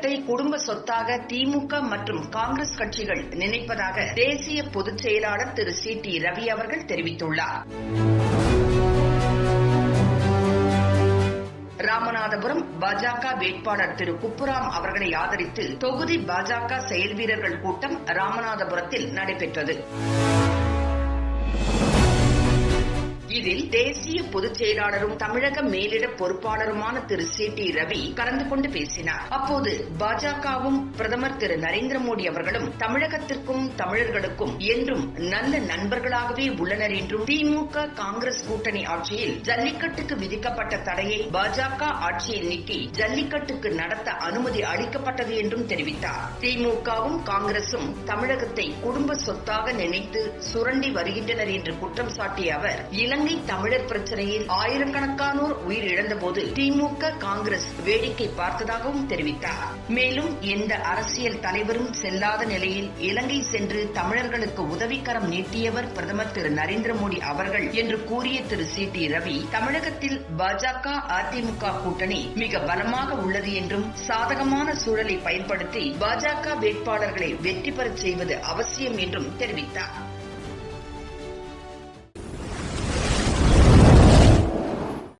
குடும்ப சொத்தாக திமுக மற்றும் காங்கிரஸ் கட்சிகள் நினைப்பதாக தேசிய பொதுச் செயலாளர் திரு சி டி ரவி அவர்கள் தெரிவித்துள்ளார். ராமநாதபுரம் பாஜக வேட்பாளர் திரு குப்புராம் அவர்களை ஆதரித்து தொகுதி பாஜக செயல் வீரர்கள் கூட்டம் ராமநாதபுரத்தில் நடைபெற்றது. தேசிய பொதுச் செயலாளரும் தமிழக மேலிட பொறுப்பாளருமான திரு சி டி ரவி கலந்து கொண்டு பேசினார். அப்போது பாஜகவும் பிரதமர் திரு நரேந்திர மோடி அவர்களும் தமிழகத்திற்கும் தமிழர்களுக்கும் என்றும் நல்ல நண்பர்களாகவே உள்ளனர் என்றும் திமுக காங்கிரஸ் கூட்டணி ஆட்சியில் ஜல்லிக்கட்டுக்கு விதிக்கப்பட்ட தடையை பாஜக ஆட்சியில் நீக்கி ஜல்லிக்கட்டுக்கு நடத்த அனுமதி அளிக்கப்பட்டது என்றும் தெரிவித்தார். திமுகவும் காங்கிரசும் தமிழகத்தை குடும்ப சொத்தாக நினைத்து சுரண்டி வருகின்றனர் என்று குற்றம் சாட்டிய அவர் இலங்கை தமிழ் தமிழர் பிரச்சனையில் ஆயிரக்கணக்கானோர் உயிரிழந்த போது திமுக காங்கிரஸ் வேடிக்கை பார்த்ததாகவும் தெரிவித்தார். மேலும் எந்த அரசியல் தலைவரும் செல்லாத நிலையில் இலங்கை சென்று தமிழர்களுக்கு உதவிக்கரம் நீட்டியவர் பிரதமர் திரு நரேந்திர மோடி அவர்கள் என்று கூறிய திரு சி டி ரவி தமிழகத்தில் பாஜக அதிமுக கூட்டணி மிக பலமாக உள்ளது என்றும் சாதகமான சூழலை பயன்படுத்தி பாஜக வேட்பாளர்களை வெற்றி பெறச் செய்வது அவசியம் என்றும் தெரிவித்தார்.